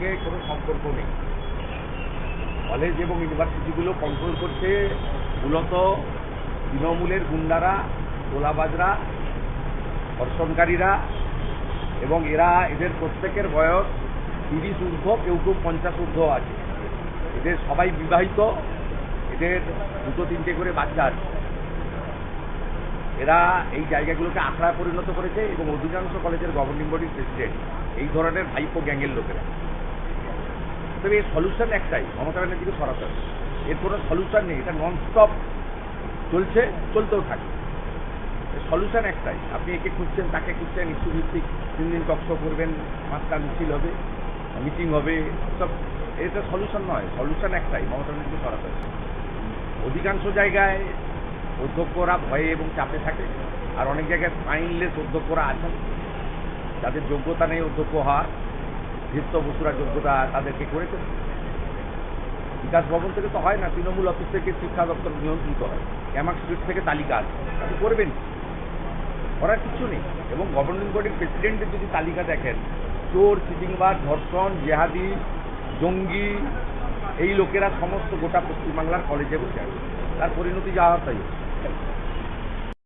সঙ্গে কোনো সম্পর্ক নেই। কলেজ এবং ইউনিভার্সিটিগুলো কন্ট্রোল করছে মূলত তৃণমূলের গুন্ডারা তোলাবাজরা ধর্ষণকারীরা এবং এরা এদের প্রত্যেকের বয়স তিরিশ ঊর্ধ্ব, কেউ কেউ পঞ্চাশ ঊর্ধ্ব আছে। এদের সবাই বিবাহিত, এদের দুটো তিনটে করে বাচ্চা আছে। এরা এই জায়গাগুলোকে আখড়ায় পরিণত করেছে এবং অধিকাংশ কলেজের গভর্নিং বডির প্রেসিডেন্ট এই ধরনের ভাইপো গ্যাংয়ের লোকেরা। তবে এর সলিউশন একটাই, মমতা ব্যানার্জিকে সরাতে হবে। এর কোনো সলিউশন নেই, এটা নন স্টপ চলছে, চলতেও থাকে সলিউশন একটাই, আপনি একে খুঁজছেন, তাকে খুঁজছেন ইস্যু ভিত্তিক তিন দিন টকশো করবেন, পাঁচটা মিছিল হবে মিটিং হবে, সব এটা সলিউশন নয় সলিউশন একটাই, মমতা ব্যানার্জিকে সরাতে হবে। অধিকাংশ জায়গায় অধ্যক্ষরা ভয়ে এবং চাপে থাকে, আর অনেক জায়গায় স্পাইনলেস অধ্যক্ষরা আছেন। যাদের যোগ্যতা নেই অধ্যক্ষ হওয়ার ধৃত বসুরা যোগ্যতা তাদেরকে করেছেন বিকাশ ভবন থেকে তো হয় না, তৃণমূল অফিস থেকে শিক্ষা দপ্তর নিয়ন্ত্রিত হয়। ক্যামাক স্ট্রিট থেকে তালিকা আছে। আপনি করবেন। করার কিছু নেই। এবং গভর্নিং বডির প্রেসিডেন্টের যদি তালিকা দেখেন, চোর, চিটিংবাজ, ধর্ষণ, জেহাদি, জঙ্গি, এই লোকেরা সমস্ত গোটা পশ্চিমবাংলার কলেজে বসে আছে। তার পরিণতি যাওয়া তাই।